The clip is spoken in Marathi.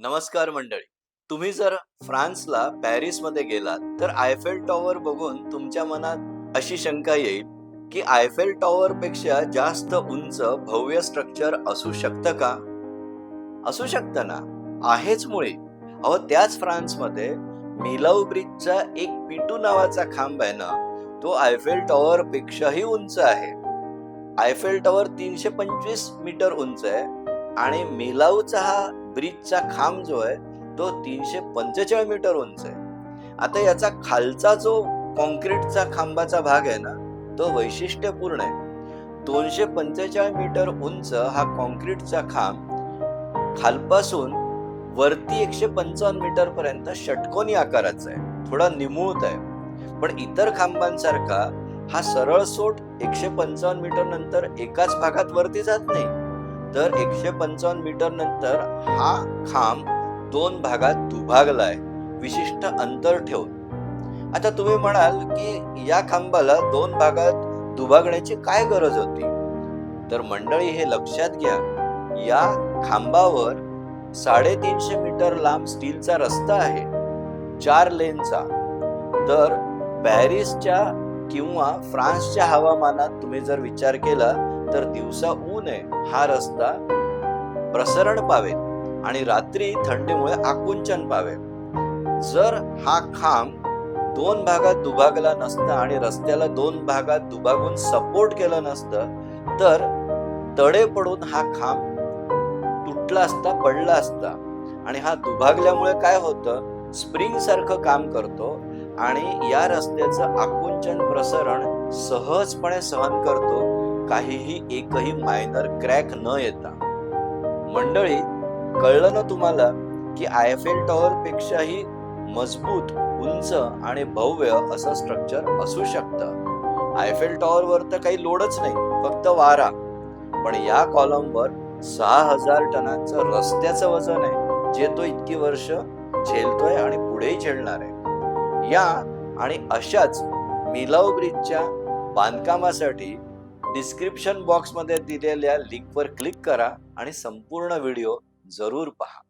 नमस्कार मंडळी. तुम्ही जर फ्रान्सला पॅरिसमध्ये गेलात तर आयफेल टॉवर बघून तुमच्या मनात अशी शंका येईल की आयफेल टॉवर पेक्षा जास्त उंच भव्य स्ट्रक्चर असू शकतं का? असू शकतं ना? आहेच मुळे. अहो त्याच फ्रान्समध्ये मिलाऊ ब्रिजचा एक पिटू नावाचा खांब आहे ना तो आयफेल टॉवर पेक्षाही उंच आहे. आयफेल टॉवर तीनशे पंचवीस मीटर उंच आहे आणि मिलाऊचा हा ब्रिजचा खांब जो आहे तो तीनशे पंचेचाळीस मीटर उंच आहे. आता याचा खालचा जो कॉन्क्रीटचा खांबाचा भाग आहे ना तो वैशिष्ट्यपूर्ण आहे. दोनशे पंचेचाळीस मीटर उंच हा कॉन्क्रीटचा खांब खालपासून वरती एकशे पंचावन्न मीटर पर्यंत षटकोनी आकाराचा आहे. थोडा निमुळत आहे. पण इतर खांबांसारखा हा सरळ सोट एकशे पंचावन्न मीटर नंतर एकाच भागात वरती जात नाही. तर एकशे पंचावन्न मीटर नंतर हा खांब दोन भागात दुभागलाय. विशिष्ट अंतर ठेवून. आता तुम्ही म्हणाल की या खांबाला दोन भागात दुभागण्याची काय गरज होती? तर मंडळी हे लक्षात घ्या. या खांबावर साडेतीनशे मीटर लांब स्टीलचा रस्ता आहे. चार लेनचा. तर पॅरिसच्या किंवा फ्रान्सच्या हवामानात तुम्ही जर विचार केला तर दिवसा ऊन आहे हा रस्ता प्रसरण पावे आणि रात्री थंडीमुळे आकुंचन पावे जर हा खांब दोन भागात दुभागला नसता आणि रस्त्याला दोन भागात दुभागून सपोर्ट केलं नसतं तर तडे पडून हा खांब तुटला असता पडला असता आणि हा दुभागल्यामुळे काय होतं? स्प्रिंग सारखं काम करतो आणि या रस्त्याचं आकुंचन प्रसरण सहजपणे सहन करतो काहीही एकही मायनर क्रॅक न येता. मंडळी कळलं ना तुम्हाला की आयफेल टॉवर पेक्षाही मजबूत उंच आणि भव्य असं स्ट्रक्चर असू शकतं? आयफेल टॉवर वर तर काही लोडच नाही फक्त वारा. पण या कॉलमवर सहा हजार टनांचं रस्त्याचं वजन आहे जे तो इतकी वर्ष झेलतोय आणि पुढेही झेलणार आहे. या आणि अशाच मिलाव ब्रिजच्या बांधकामासाठी डिस्क्रिप्शन बॉक्समध्ये दिलेल्या लिंकवर क्लिक करा आणि संपूर्ण व्हिडिओ जरूर पहा.